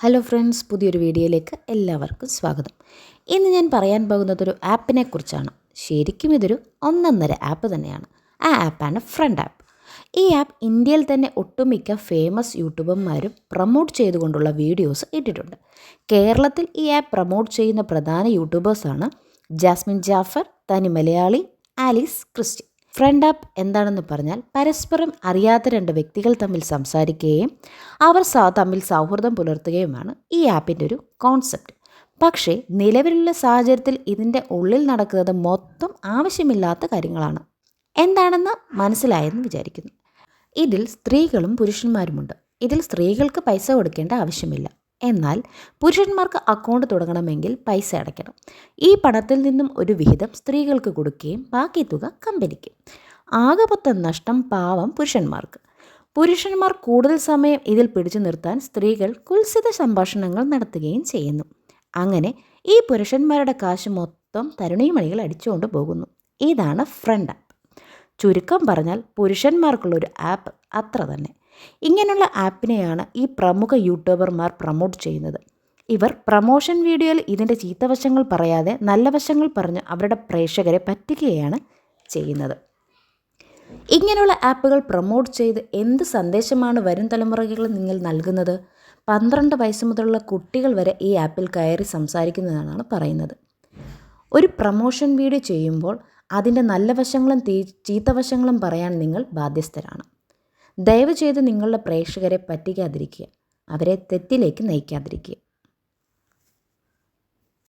Hello friends പുതിയൊരു വീഡിയോയിലേക്ക് എല്ലാവർക്കും സ്വാഗതം. ഇന്ന് ഞാൻ പറയാൻ പോകുന്നത് ഒരു ആപ്പിനെ കുറിച്ചാണ്. ശരിക്കും ഇതൊരു ഒന്നൊന്നര ആപ്പ് തന്നെയാണ്. ആ ആപ്പാണ് ഫ്രണ്ട് ആപ്പ്. ഈ ആപ്പ് ഇന്ത്യയിൽ തന്നെ ഒട്ടുമിക്ക ഫേമസ് യൂട്യൂബർമാരും പ്രൊമോട്ട് ചെയ്തുകൊണ്ടുള്ള വീഡിയോസ് ഇട്ടിട്ടുണ്ട്. കേരളത്തിൽ ഈ ആപ്പ് പ്രൊമോട്ട് ചെയ്യുന്ന പ്രധാന യൂട്യൂബേഴ്സാണ് ജാസ്മിൻ ജാഫർ തനി മലയാളി ആലീസ് ക്രിസ്റ്റി ഫ്രണ്ട് ആപ്പ് എന്താണെന്ന് പറഞ്ഞാൽ പരസ്പരം അറിയാത്ത രണ്ട് വ്യക്തികൾ തമ്മിൽ സംസാരിക്കുകയും അവർ തമ്മിൽ സൗഹൃദം പുലർത്തുകയുമാണ് ഈ ആപ്പിന്റെ ഒരു കോൺസെപ്റ്റ് പക്ഷേ നിലവിലുള്ള സാഹചര്യത്തിൽ ഇതിന്റെ ഉള്ളിൽ നടക്കുന്നത് മൊത്തം ആവശ്യമില്ലാത്ത കാര്യങ്ങളാണ്. എന്താണെന്ന് മനസ്സിലായെന്ന് വിചാരിക്കുന്നു. ഇതിൽ സ്ത്രീകളും പുരുഷന്മാരുമുണ്ട്. ഇതിൽ സ്ത്രീകൾക്ക് പൈസ കൊടുക്കേണ്ട ആവശ്യമില്ല. എന്നാൽ പുരുഷന്മാർക്ക് അക്കൗണ്ട് തുടങ്ങണമെങ്കിൽ പൈസ അടയ്ക്കണം. ഈ പണത്തിൽ നിന്നും ഒരു വിഹിതം സ്ത്രീകൾക്ക് കൊടുക്കുകയും ബാക്കി തുക കമ്പനിക്ക്. ആകെ നഷ്ടം പാവം പുരുഷന്മാർക്ക്. പുരുഷന്മാർ കൂടുതൽ സമയം ഇതിൽ പിടിച്ചു നിർത്താൻ സ്ത്രീകൾ കുൽസിത സംഭാഷണങ്ങൾ നടത്തുകയും ചെയ്യുന്നു. അങ്ങനെ ഈ പുരുഷന്മാരുടെ കാശ് മൊത്തം തരുണീമണികൾ അടിച്ചുകൊണ്ട് പോകുന്നു. ഇതാണ് ഫ്രണ്ട് ആപ്പ്. ചുരുക്കം പറഞ്ഞാൽ പുരുഷന്മാർക്കുള്ള ഒരു ആപ്പ് അത്ര തന്നെ. ഇങ്ങനെയുള്ള ആപ്പിനെയാണ് ഈ പ്രമുഖ യൂട്യൂബർമാർ പ്രൊമോട്ട് ചെയ്യുന്നത്. ഇവർ പ്രമോഷൻ വീഡിയോയിൽ ഇതിന്റെ ചീത്തവശങ്ങൾ പറയാതെ നല്ല വശങ്ങൾ പറഞ്ഞ് അവരുടെ പ്രേക്ഷകരെ പറ്റിക്കുകയാണ് ചെയ്യുന്നത്. ഇങ്ങനെയുള്ള ആപ്പുകൾ പ്രൊമോട്ട് ചെയ്ത് എന്ത് സന്ദേശമാണ് വരും തലമുറകൾ നിങ്ങൾ നൽകുന്നത്? പന്ത്രണ്ട് വയസ്സ് മുതലുള്ള കുട്ടികൾ വരെ ഈ ആപ്പിൽ കയറി സംസാരിക്കുന്നതാണ് പറയുന്നത്. ഒരു പ്രമോഷൻ വീഡിയോ ചെയ്യുമ്പോൾ അതിന്റെ നല്ല വശങ്ങളും ചീത്തവശങ്ങളും പറയാൻ നിങ്ങൾ ബാധ്യസ്ഥരാണ്. ദയവ് ചെയ്ത് നിങ്ങളുടെ പ്രേക്ഷകരെ പറ്റിക്കാതിരിക്കുക. അവരെ തെറ്റിലേക്ക് നയിക്കാതിരിക്കുക.